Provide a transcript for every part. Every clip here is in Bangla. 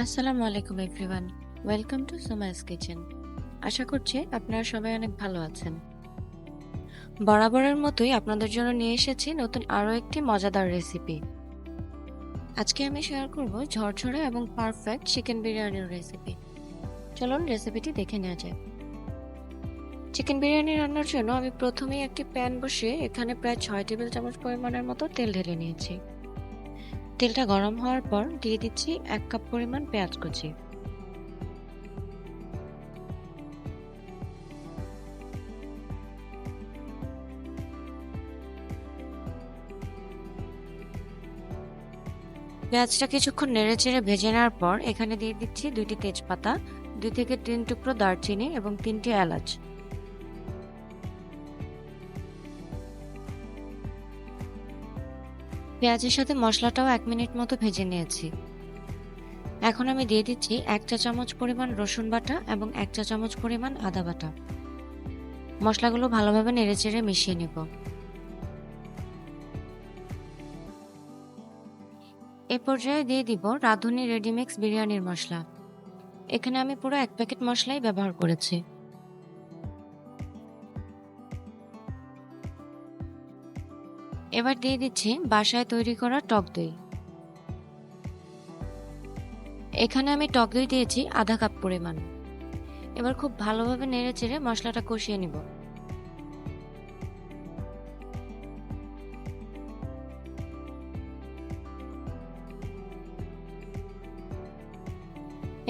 আসসালামু আলাইকুম everyone welcome to Somai's kitchen আশা করছি আপনারা সবাই অনেক ভালো আছেন। বরাবরের মতোই আপনাদের জন্য নিয়ে এসেছি নতুন আরও একটি মজাদার রেসিপি আজকে আমি শেয়ার করব ঝরঝরে এবং পারফেক্ট চিকেন বিরিয়ানির রেসিপি চলুন রেসিপিটি দেখে নেওয়া যাক। চিকেন বিরিয়ানি রান্নার জন্য আমি প্রথমেই একটি প্যান বসিয়ে এখানে প্রায় ছয় টেবিল চামচ পরিমাণের মতো তেল ঢেলে নিয়েছি। তেলটা গরম হওয়ার পর দিয়ে দিচ্ছি এক কাপ পরিমাণ পেঁয়াজ কুচি। পেঁয়াজটা কিছুক্ষণ নেড়ে চেড়ে ভেজে নেওয়ার পর এখানে দিয়ে দিচ্ছি দুইটি তেজপাতা, দুই থেকে তিন টুকরো দারচিনি এবং তিনটি এলাচ। পেঁয়াজের সাথে মশলাটাও এক মিনিট মতো ভেজে নিয়েছি। এখন আমি দিয়ে দিচ্ছি এক চা চামচ পরিমাণ রসুন বাটা এবং এক চা চামচ পরিমাণ আদা বাটা। মশলাগুলো ভালোভাবে নেড়েচেড়ে মিশিয়ে নেব। এ পর্যায়ে দিয়ে দিব রাঁধুনি রেডিমিক্স বিরিয়ানির মশলা। এখানে আমি পুরো এক প্যাকেট মশলাই ব্যবহার করেছি। এবার দিয়ে দিচ্ছি বাসায় তৈরি করা টক দই। এখানে আমি টক দই দিয়েছি আধা কাপ পরিমাণ। এবার খুব ভালোভাবে নেড়ে চেড়ে মশলাটা কষিয়ে নিব।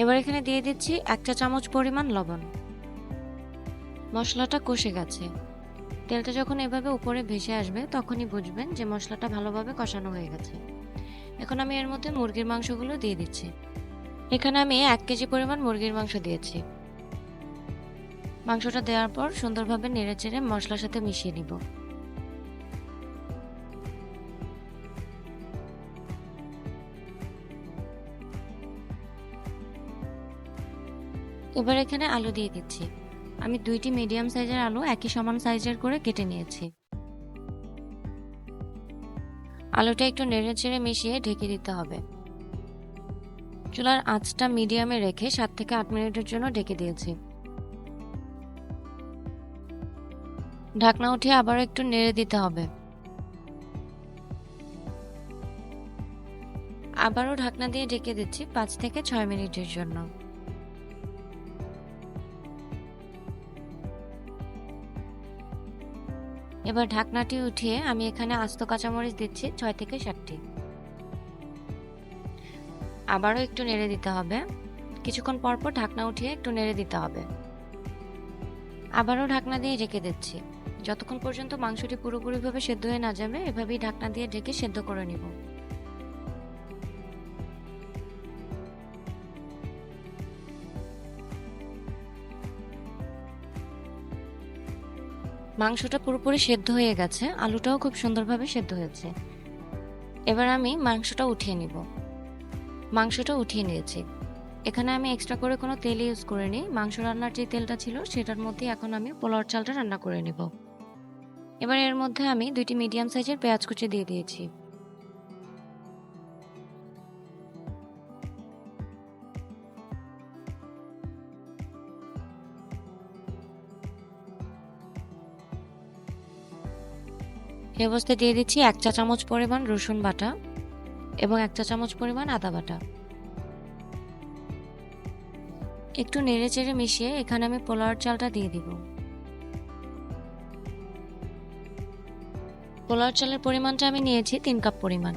এবার এখানে দিয়ে দিচ্ছি এক চা চামচ পরিমাণ লবণ। মশলাটা কষে গেছে। তেলটা যখন এভাবে উপরে ভেসে আসবে, তখনই বুঝবেন যে মশলাটা ভালোভাবে কষানো হয়ে গেছে। এখন আমি এর মধ্যে মুরগির মাংসগুলো দিয়ে দিচ্ছি। এখানে আমি এক কেজি পরিমাণ মুরগির মাংস দিয়েছি। মাংসটা দেওয়ার পর সুন্দরভাবে নেড়ে চেড়ে মশলার সাথে মিশিয়ে নিব। এবার এখানে আলু দিয়ে দিচ্ছি। আমি দুইটি মিডিয়াম সাইজের আলু একই সমান সাইজের করে কেটে নিয়েছি। আলুটা একটু নেড়ে চেড়ে মিশিয়ে ঢেকে দিতে হবে। চুলার আঁচটা মিডিয়ামে রেখে সাত থেকে আট মিনিটের জন্য ঢেকে দিয়েছি। ঢাকনা উঠিয়ে আবার একটু নেড়ে দিতে হবে। আবারও ঢাকনা দিয়ে ঢেকে দিচ্ছি পাঁচ থেকে ছয় মিনিটের জন্য। এবার ঢাকনাটি উঠিয়ে আমি এখানে আস্ত কাঁচামরিচ দিচ্ছি ছয় থেকে সাতটি। আবারও একটু নেড়ে দিতে হবে। কিছুক্ষণ পরপর পর ঢাকনা উঠিয়ে একটু নেড়ে দিতে হবে। আবারও ঢাকনা দিয়ে ঢেকে দিচ্ছি। যতক্ষণ পর্যন্ত মাংসটি পুরোপুরিভাবে সেদ্ধ হয়ে না যাবে, এভাবেই ঢাকনা দিয়ে ঢেকে সেদ্ধ করে নিব। মাংসটা পুরোপুরি সেদ্ধ হয়ে গেছে, আলুটাও খুব সুন্দরভাবে সেদ্ধ হয়েছে। এবার আমি মাংসটা উঠিয়ে নিব। মাংসটা উঠিয়ে নিয়েছি। এখানে আমি এক্সট্রা করে কোনো তেল ইউজ করে নিই মাংস রান্নার যে তেলটা ছিল, সেটার মধ্যে এখন আমি পোলাওর চালটা রান্না করে নেব। এবার এর মধ্যে আমি দুইটি মিডিয়াম সাইজের পেঁয়াজ কুচি দিয়ে দিয়েছি। এই অবস্থায় দিয়ে দিচ্ছি এক চা চামচ পরিমাণ রসুন বাটা এবং এক চা চামচ পরিমাণ আদা বাটা। একটু নেড়ে চেড়ে মিশিয়ে এখানে আমি পোলাওয়ার চালটা দিয়ে দিব। পোলাওয়ার চালের পরিমাণটা আমি নিয়েছি তিন কাপ পরিমাণ।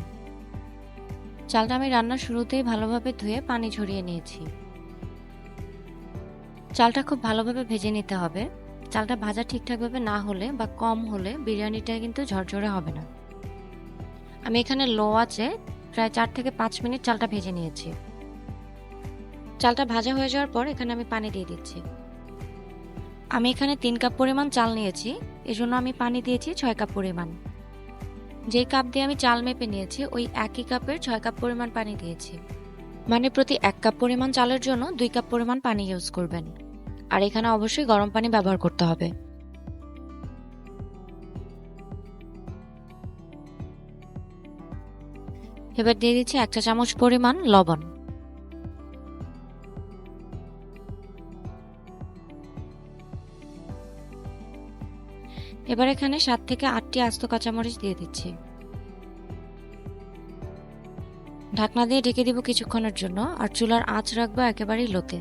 চালটা আমি রান্নার শুরুতেই ভালোভাবে ধুয়ে পানি ঝরিয়ে নিয়েছি। চালটা খুব ভালোভাবে ভেজে নিতে হবে। চালটা ভাজা ঠিকঠাকভাবে না হলে বা কম হলে বিরিয়ানিটা কিন্তু ঝরঝরে হবে না। আমি এখানে লো আছে প্রায় চার থেকে পাঁচ মিনিট চালটা ভেজে নিয়েছি। চালটা ভাজা হয়ে যাওয়ার পর এখানে আমি পানি দিয়ে দিচ্ছি। আমি এখানে তিন কাপ পরিমাণ চাল নিয়েছি, এজন্য আমি পানি দিয়েছি ছয় কাপ পরিমাণ। যেই কাপ দিয়ে আমি চাল মেপে নিয়েছি, ওই একই কাপের ছয় কাপ পরিমাণ পানি দিয়েছি। মানে প্রতি এক কাপ পরিমাণ চালের জন্য দুই কাপ পরিমাণ পানি ইউজ করবেন। আর এখানে অবশ্যই গরম পানি ব্যবহার করতে হবে। এবার দিয়ে দিচ্ছি এক চা চামচ পরিমাণ লবণ। এবার এখানে সাত থেকে আটটি আস্ত কাঁচামরিচ দিয়ে দিচ্ছি। ঢাকনা দিয়ে ঢেকে দিব কিছুক্ষণের জন্য, আর চুলার আঁচ রাখব একেবারেই লোতে।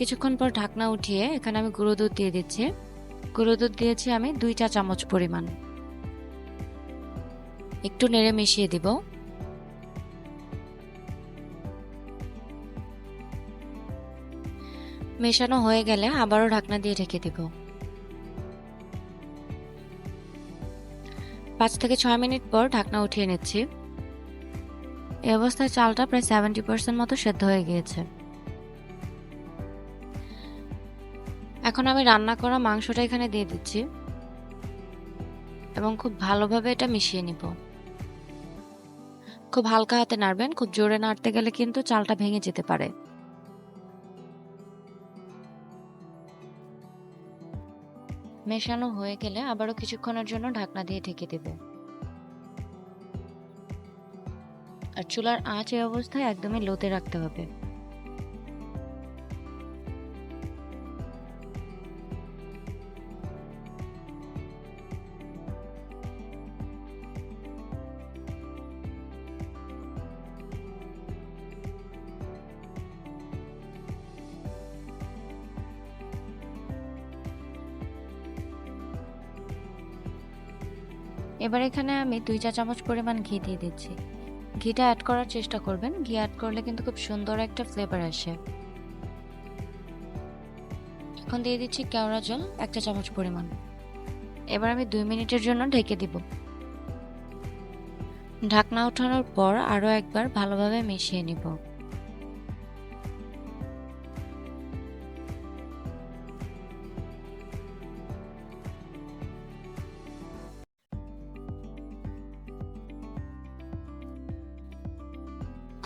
কিছুক্ষণ পর ঢাকনা উঠিয়ে এখানে আমি গুঁড়ো দুধ দিয়ে দিচ্ছি। গুঁড়ো দুধ দিয়েছি আমি দুই চা চামচ পরিমাণ। একটু নেড়ে মিশিয়ে দিব। মেশানো হয়ে গেলে আবারও ঢাকনা দিয়ে ঢেকে দিব। পাঁচ থেকে ছয় মিনিট পর ঢাকনা উঠিয়ে নিচ্ছি। এই অবস্থায় চালটা প্রায় সেভেন্টি পার্সেন্ট মতো সেদ্ধ হয়ে গিয়েছে। এখন আমি রান্না করা মাংসটা এখানে দিয়ে দিচ্ছি। এবং খুব ভালোভাবে এটা মিশিয়ে নিব। খুব হালকা হাতে নাড়বেন, খুব জোরে নাড়তে গেলে কিন্তু চালটা ভেঙে যেতে পারে। মেশানো হয়ে গেলে আবারও কিছুক্ষণের জন্য ঢাকনা দিয়ে ঢেকে দেবে। আর চুলার আঁচ এই অবস্থায় একদমই লোতে রাখতে হবে। এবার এখানে আমি দুই চা চামচ পরিমাণ ঘি দিয়ে দিচ্ছি। ঘিটা অ্যাড করার চেষ্টা করবেন। ঘি অ্যাড করলে কিন্তু খুব সুন্দর একটা ফ্লেভার আসে। এখন দিয়ে দিচ্ছি কেওড়া জল, এক চা চামচ পরিমাণ। এবার আমি দুই মিনিটের জন্য ঢেকে দিব। ঢাকনা ওঠানোর পর আরও একবার ভালোভাবে মিশিয়ে নিব।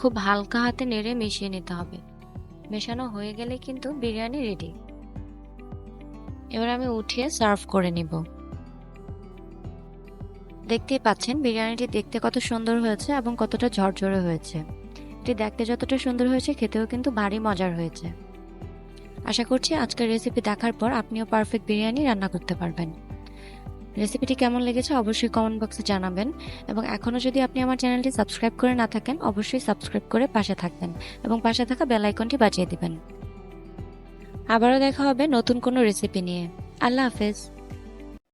খুব হালকা হাতে নেড়ে মিশিয়ে নিতে হবে। মেশানো হয়ে গেলে কিন্তু বিরিয়ানি রেডি এবার আমি উঠিয়ে সার্ভ করে নিব। দেখতেই পাচ্ছেন, বিরিয়ানিটি দেখতে কত সুন্দর হয়েছে এবং কতটা ঝরঝরে হয়েছে। এটি দেখতে যতটা সুন্দর হয়েছে, খেতেও কিন্তু ভারী মজার হয়েছে। আশা করছি আজকের রেসিপি দেখার পর আপনিও পারফেক্ট বিরিয়ানি রান্না করতে পারবেন। রেসিপিটি কেমন লেগেছে অবশ্যই কমেন্ট বক্সে জানাবেন। এবং এখনও যদি আপনি আমার চ্যানেলটি সাবস্ক্রাইব করে না থাকেন, অবশ্যই সাবস্ক্রাইব করে পাশে থাকবেন এবং পাশে থাকা বেল আইকনটি বাজিয়ে দিবেন। আবারও দেখা হবে নতুন কোনো রেসিপি নিয়ে। আল্লাহ হাফেজ।